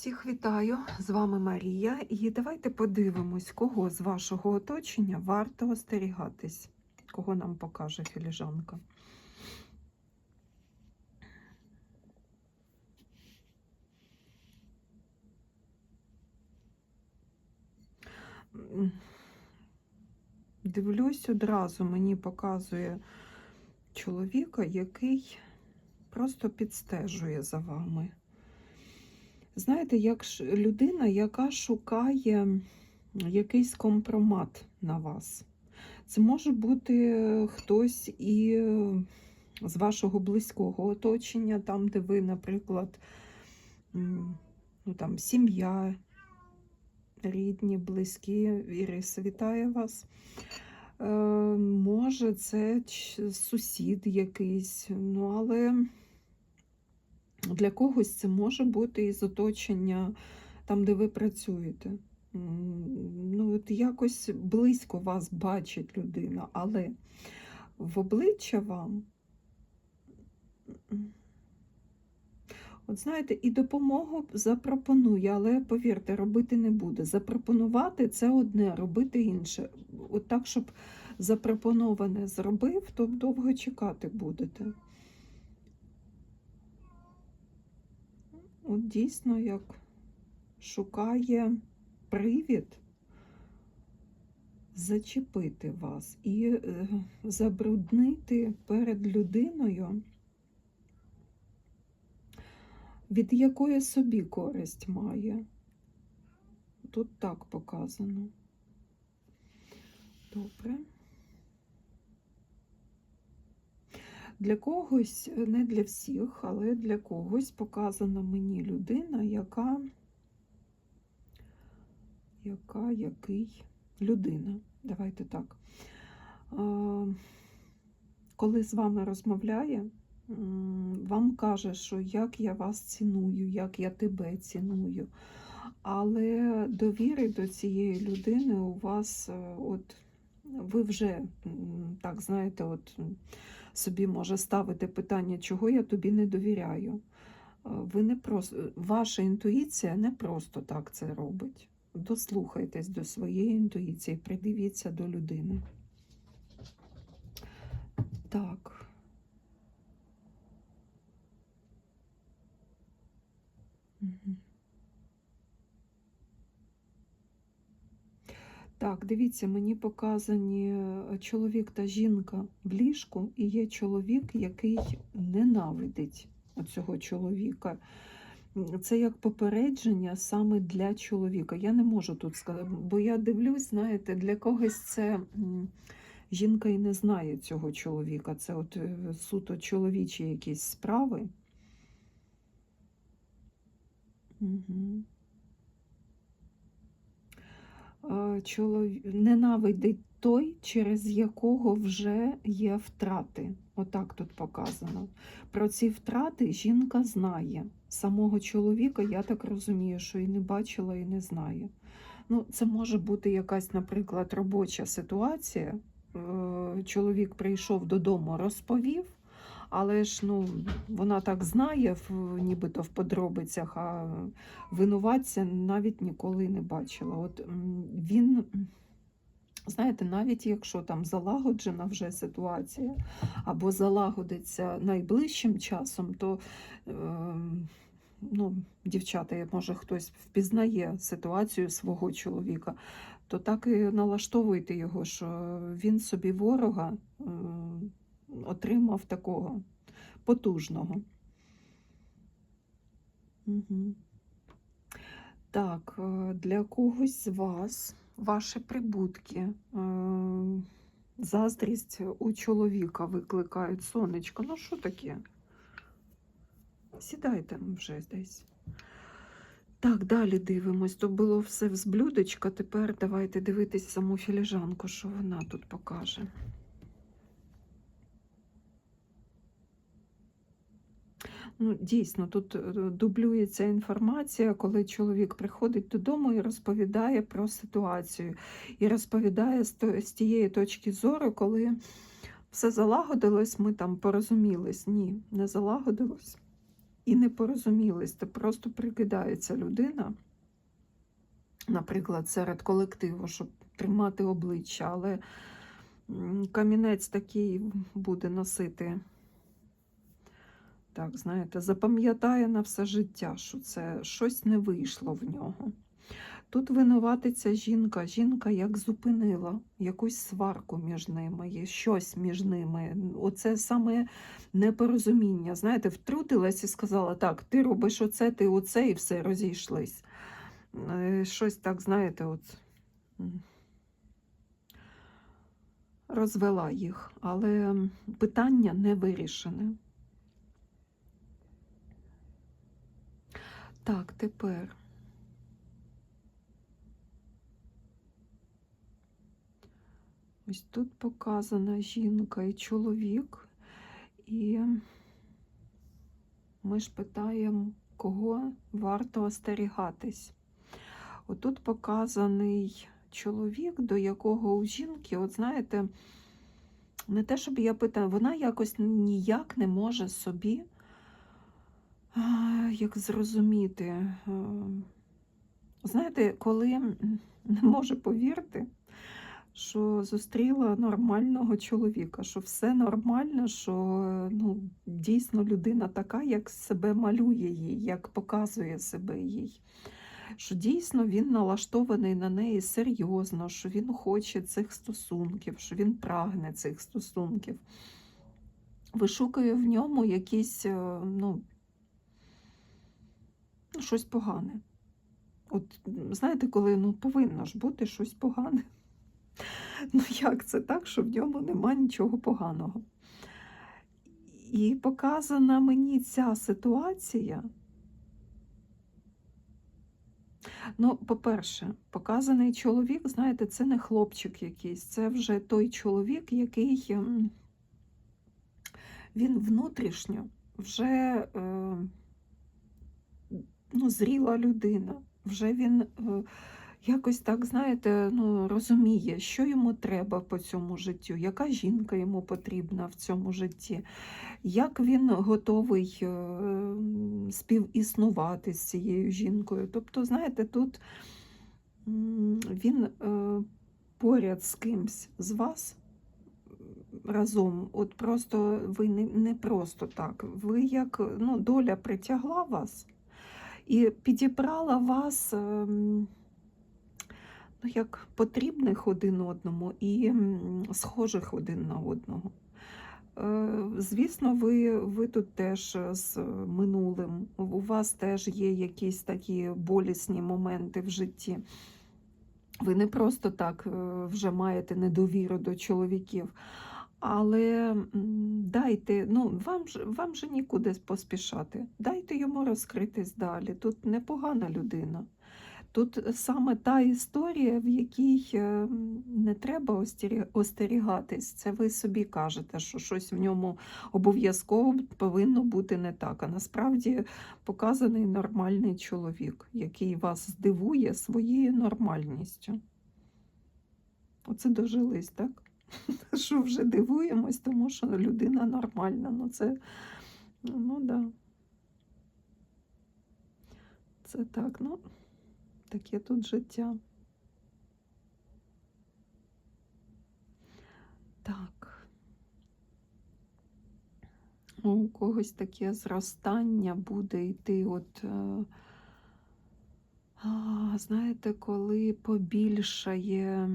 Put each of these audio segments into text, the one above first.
Всіх вітаю! З вами Марія. І давайте подивимось, кого з вашого оточення варто остерігатись, кого нам покаже філіжанка. Дивлюсь одразу, мені показує чоловіка, який просто підстежує за вами. Знаєте, як ж людина, яка шукає якийсь компромат на вас. Це може бути хтось і з вашого близького оточення, там, де ви, наприклад, ну, там, сім'я, рідні, близькі, Іриса, вітає вас. Е, може, це сусід якийсь, ну, але для когось це може бути із оточення там, де ви працюєте. Ну, от якось близько вас бачить людина, але в обличчя вам, от знаєте, і допомогу запропонує, але повірте, робити не буде. Запропонувати це одне, робити інше. От так, щоб запропоноване зробив, то довго чекати будете. От дійсно, як шукає привід зачепити вас і е, забруднити перед людиною, від якої собі користь має. Тут так показано. Добре. Для когось, е, не для всіх, але для когось показана мені людина, яка, яка, який людина. Давайте так. Коли з вами розмовляє, вам каже, що як я вас ціную, як я тебе ціную. Але довіри до цієї людини у вас, е, от ви вже так знаєте, от собі може ставити питання, чого я тобі не довіряю. Е, Ви не просто, ваша інтуїція не просто так це робить. Дослухайтесь до своєї інтуїції, придивіться до людини. Так. Мгм. Так, дивіться, мені показані е, чоловік та жінка в ліжку, і є чоловік, який ненавидить цього чоловіка. Це як попередження саме для чоловіка. Я не можу тут сказати, бо я дивлюсь, знаєте, для когось це жінка і не знає цього чоловіка. Це от е, суто чоловічі якісь справи. Угу. Ненавидить той, через якого вже є втрати. Отак тут показано. Про ці втрати жінка знає. Самого чоловіка, я так розумію, що і не бачила, і не знає. Ну, це може бути якась, наприклад, робоча ситуація. Е, Чоловік прийшов додому, розповів, але ж ну, вона так знає, нібито в подробицях, а винуватця навіть ніколи не бачила. От він, знаєте, навіть якщо там залагоджена вже ситуація, або залагодиться найближчим часом, то е, ну, дівчата, може хтось впізнає ситуацію свого чоловіка, то так і налаштовуйте його, що він собі ворога е, отримав такого потужного. Угу. Так, е, для когось з вас ваші прибутки, е, заздрість у чоловіка викликають сонечко. Ну, що таке? Сідайте вже десь. Так, далі дивимось. То було все з блюдечка. Тепер давайте дивитись саму філіжанку, що вона тут покаже. Ну, дійсно, тут е, дублюється інформація, коли чоловік приходить додому і розповідає про ситуацію. І розповідає з, тієї точки зору, коли все залагодилось, ми там порозумілись. Ні, не залагодилось. і не порозумілись. Це просто прикидається людина, наприклад, серед колективу, щоб тримати обличчя, але камінець такий буде носити. Так, знаєте, запам'ятає на все життя, що це щось не вийшло в нього. Тут винуватиться жінка. Жінка як зупинила якусь сварку між ними, щось між ними. Оце саме непорозуміння. Знаєте, втрутилась і сказала: так, ти робиш оце, ти оце, і все розійшлись. Е, Щось так, знаєте, от. Розвела їх, але питання не вирішене. Так, тепер. Ось тут показана жінка і чоловік, і ми ж питаємо, кого варто остерігатись. Отут показаний чоловік, до якого у жінки, от знаєте, не те, щоб я питаю, вона якось ніяк не може собі, як зрозуміти. е, Знаєте, коли не може повірити, що зустріла нормального чоловіка, що все нормально, що ну, дійсно людина така, як себе малює їй, як показує себе їй. Що дійсно він налаштований на неї серйозно, що він хоче цих стосунків, що він прагне цих стосунків. Вишукує в ньому якісь, е, ну, ну, щось погане. От знаєте, коли ну, повинно ж бути щось погане. Ну як це так, що в ньому нема нічого поганого? І показана мені ця ситуація. Ну, по-перше, показаний чоловік, знаєте, це не хлопчик якийсь, це вже той чоловік, який ем, він внутрішньо вже е, ну, зріла людина, вже він. Е, якось так, знаєте, ну, розуміє, що йому треба по цьому життю, яка жінка йому потрібна в цьому житті, як він готовий е, співіснувати з цією жінкою. Тобто, знаєте, тут він е, поряд з кимсь з вас разом, от просто ви не, не просто так, ви як ну, доля притягла вас і підібрала вас. ем, ну, як потрібних один одному і схожих один на одного. Е, Звісно, ви, ви тут теж з минулим, у вас теж є якісь такі болісні моменти в житті. Ви не просто так е, вже маєте недовіру до чоловіків, але дайте, ну, вам же, вам же нікуди поспішати. Дайте йому розкритись далі. Тут непогана людина. Тут саме та історія, в якій е, не треба остерігатись. Це ви собі кажете, що щось в ньому обов'язково повинно бути не так. А насправді показаний нормальний чоловік, який вас здивує своєю нормальністю. Оце дожились, так? Що вже дивуємось, тому що людина нормальна. Ну, це, ну да. Це так, ну. Таке тут життя. Так. У когось таке зростання буде йти, от, е, а, знаєте, коли побільшає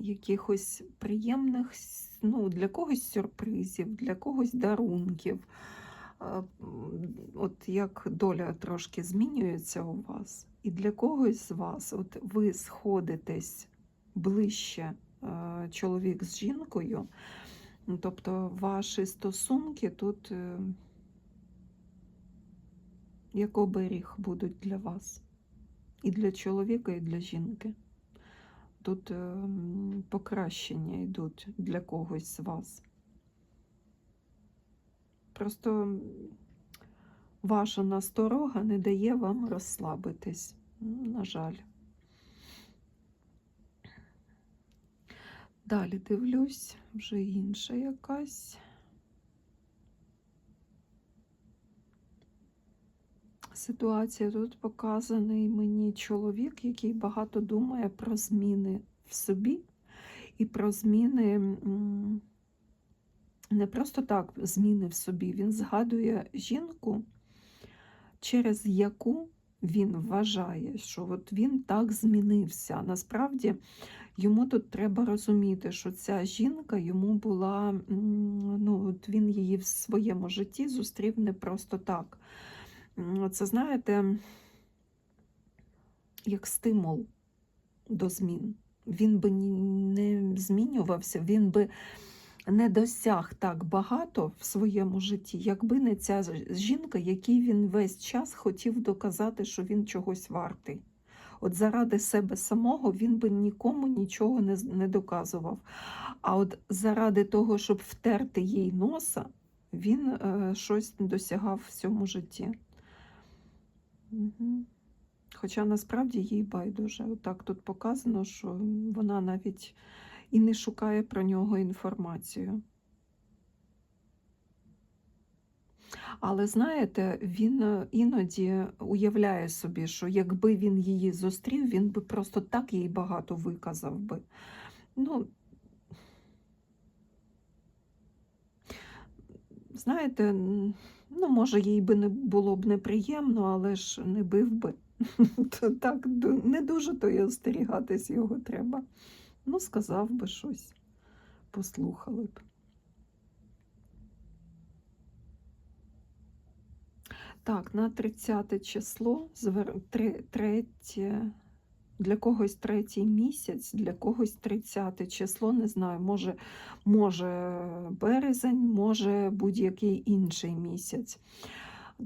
якихось приємних, ну, для когось сюрпризів, для когось дарунків. От як доля трошки змінюється у вас, і для когось з вас, от ви сходитесь ближче чоловік з жінкою, ну, тобто ваші стосунки тут е, як оберіг будуть для вас, і для чоловіка, і для жінки. Тут е, покращення йдуть для когось з вас. Просто ваша насторога не дає вам розслабитись. На жаль. Далі дивлюсь, вже інша якась. Ситуація. Тут показаний мені чоловік, який багато думає про зміни в собі і про зміни не просто так зміни в собі. Він згадує жінку, через яку він вважає, що от він так змінився. Насправді йому тут треба розуміти, що ця жінка йому була, ну, от він її в своєму житті зустрів не просто так. Це, знаєте, як стимул до змін. Він би не змінювався, він би не досяг так багато в своєму житті, якби не ця жінка, якій він весь час хотів доказати, що він чогось вартий. От заради себе самого він би нікому нічого не, не доказував. А от заради того, щоб втерти їй носа, він е, щось досягав в цьому житті. Хоча насправді їй байдуже. Отак тут показано, що вона навіть і не шукає про нього інформацію. Але знаєте, він е, іноді уявляє собі, що якби він її зустрів, він би просто так їй багато виказав би. Ну, знаєте, ну, може, їй би не було б неприємно, але ж не бив би. Так не дуже то й остерігатись його треба. Ну, сказав би щось, послухали б. Так, на 30 число, звер- тре- третє, для когось третій місяць, для когось 30 число, не знаю, може, може березень, може будь-який інший місяць.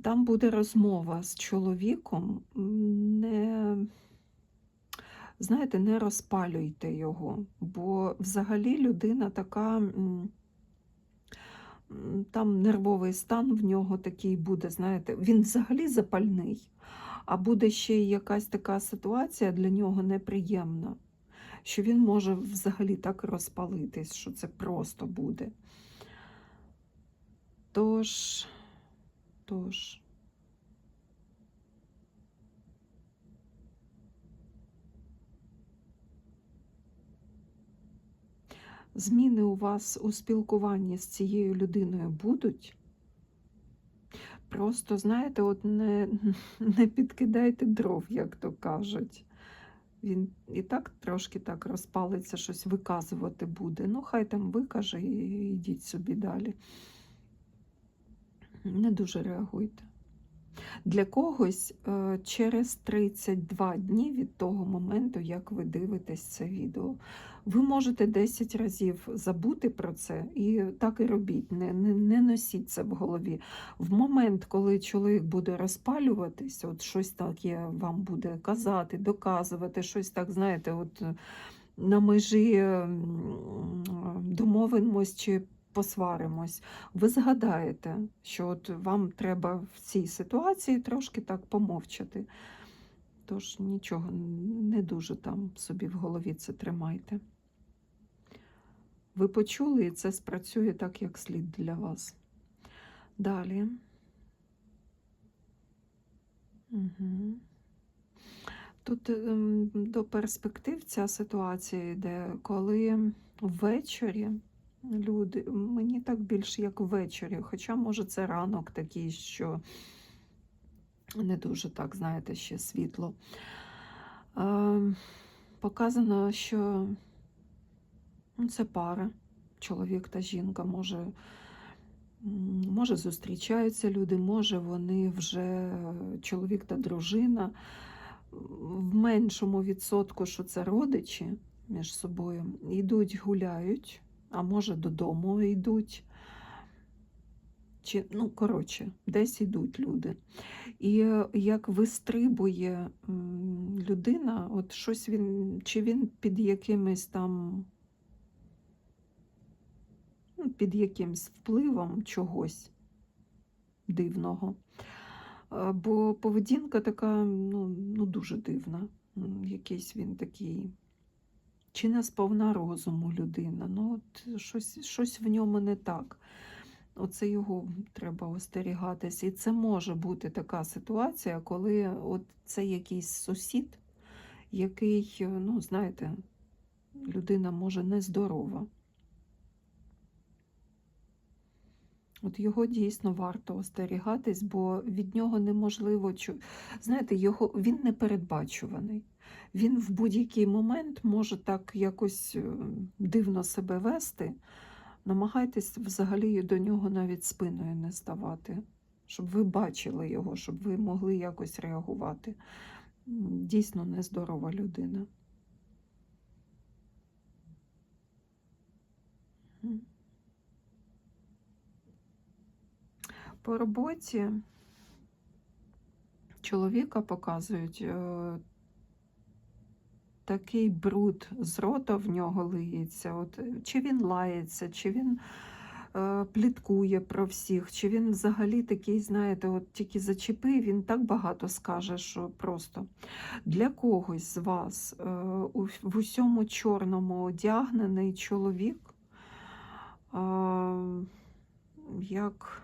Там буде розмова з чоловіком. Не, знаєте, не розпалюйте його, бо взагалі людина така. Там нервовий стан в нього такий буде, знаєте, він взагалі запальний, а буде ще й якась така ситуація для нього неприємна, що він може взагалі так розпалитись, що це просто буде. Тож, тож. Зміни у вас у спілкуванні з цією людиною будуть. Просто, знаєте, от не, не підкидайте дров, як то кажуть. Він і так трошки так розпалиться, щось виказувати буде. Ну, хай там викаже і йдіть собі далі. Не дуже реагуйте. Для когось е, через 32 дні від того моменту, як ви дивитесь це відео, ви можете 10 разів забути про це і так і робіть. Не, не, не носіть це в голові. В момент, коли чоловік буде розпалюватись, от щось таке вам буде казати, доказувати, щось так, знаєте, от е, на межі домовимось чи посваримось, ви згадаєте, що от вам треба в цій ситуації трошки так помовчати. Тож нічого не дуже там собі в голові це тримайте. Ви почули, і це спрацює так, як слід для вас. Далі. Угу. Тут ем, до перспектив ця ситуація йде, коли ввечері люди, мені так більше як ввечері, хоча, може, це ранок такий, що не дуже так, знаєте, ще світло. Е, показано, що ну, це пара, чоловік та жінка, може, може зустрічаються люди, може вони вже чоловік та дружина. В меншому відсотку, що це родичі між собою, йдуть, гуляють, а може додому йдуть. Чи, ну, коротше, десь йдуть люди. І е, як вистрибує людина, от щось він, чи він під якимось там, ну, під якимсь впливом чогось дивного. Е, Бо поведінка така ну, ну, дуже дивна. Якийсь він такий, чи не сповна розуму людина. Ну, от щось, щось в ньому не так. Оце його треба остерігатись. І це може бути така ситуація, коли от це якийсь сусід, який, ну, знаєте, людина може нездорова. От його дійсно варто остерігатись, бо від нього неможливо знаєте, його він не передбачуваний. Він в будь-який момент може так якось е, дивно себе вести. Намагайтесь взагалі до нього навіть спиною не ставати, щоб ви бачили його, щоб ви могли якось реагувати. Дійсно нездорова людина. По роботі чоловіка показують е, такий бруд з рота в нього лиється. От, е, чи він лається, чи він е, пліткує про всіх, чи він взагалі такий, знаєте, от тільки зачепив, він так багато скаже, що просто для когось з вас е, в усьому чорному одягнений чоловік, е, як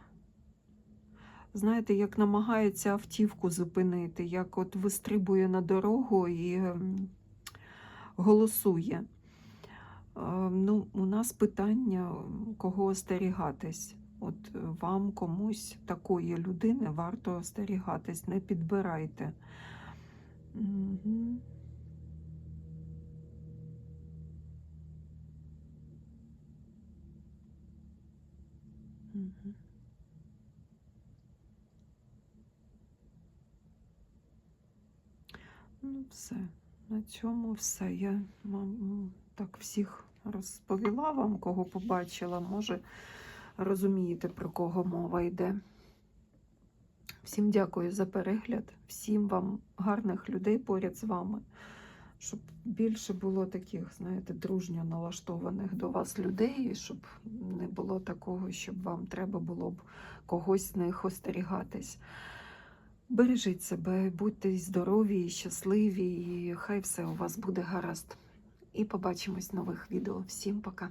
знаєте, як намагається автівку зупинити, як от вистрибує на дорогу і голосує. Е, Ну, у нас питання, кого остерігатись. От вам комусь такої людини варто остерігатись, не підбирайте. Мгм. Мгм. Ну, все. На цьому все. Я мам, так всіх розповіла вам, кого побачила. Може, розумієте, про кого мова йде. Всім дякую за перегляд, всім вам гарних людей поряд з вами, щоб більше було таких, знаєте, дружньо налаштованих до вас людей, і щоб не було такого, щоб вам треба було б когось з них остерігатись. Бережіть себе, будьте здорові щасливі, і хай все у вас буде гаразд. І побачимось в нових відео. Всім пока!